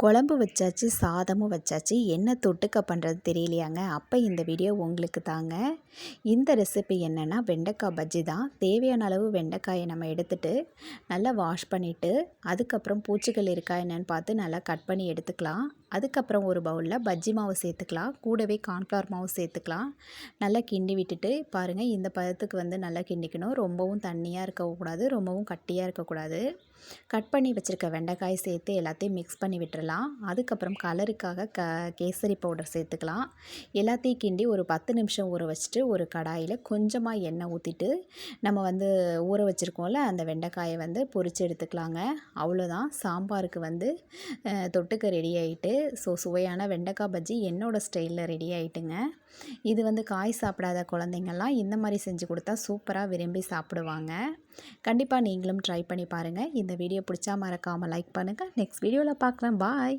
குழம்பு வச்சாச்சு சாதமும் வச்சாச்சு. என்ன தொட்டுக்க பண்ணுறது தெரியலையாங்க. அப்போ இந்த வீடியோ உங்களுக்கு தாங்க. இந்த ரெசிபி என்னென்னா வெண்டைக்காய் பஜ்ஜி தான். தேவையான அளவு வெண்டைக்காயை நம்ம எடுத்துகிட்டு நல்லா வாஷ் பண்ணிவிட்டு அதுக்கப்புறம் பூச்சிகள் இருக்கா என்னென்னு பார்த்து நல்லா கட் பண்ணி எடுத்துக்கலாம். அதுக்கப்புறம் ஒரு பவுலில் பஜ்ஜி மாவு சேர்த்துக்கலாம். கூடவே கார்ன்ஃப்ளவர் மாவு சேர்த்துக்கலாம். நல்லா கிண்டி விட்டுட்டு பாருங்கள் இந்த பதத்துக்கு வந்து நல்லா கிண்டிக்கணும். ரொம்பவும் தண்ணியாக இருக்கக்கூடாது ரொம்பவும் கட்டியாக இருக்கக்கூடாது. கட் பண்ணி வச்சுருக்க வெண்டைக்காய் சேர்த்து எல்லாத்தையும் மிக்ஸ் பண்ணி விட்டுறலாம். அதுக்கப்புறம் கலருக்காக க கேசரி பவுடர் சேர்த்துக்கலாம். எல்லாத்தையும் கிண்டி ஒரு பத்து நிமிஷம் ஊற வச்சுட்டு ஒரு கடாயில் கொஞ்சமாக எண்ணெய் ஊற்றிட்டு நம்ம வந்து ஊற வச்சுருக்கோம்ல அந்த வெண்டைக்காயை வந்து பொரித்து எடுத்துக்கலாங்க. அவ்வளோதான் சாம்பாருக்கு வந்து தொட்டுக்க ரெடி ஆகிட்டு ஸோ சுவையான வெண்டைக்காய் பஜ்ஜி என்னோடய ஸ்டைலில் ரெடி ஆகிட்டுங்க இது வந்து காய் சாப்பிடாத குழந்தைங்கள்லாம் இந்த மாதிரி செஞ்சு கொடுத்தா சூப்பராக விரும்பி சாப்பிடுவாங்க. கண்டிப்பாக நீங்களும் ட்ரை பண்ணி பாருங்கள் இந்த வீடியோ பிடிச்சா மறக்காமல் லைக் பண்ணுங்கள் நெக்ஸ்ட் வீடியோவில் பார்க்கலாம் பாய்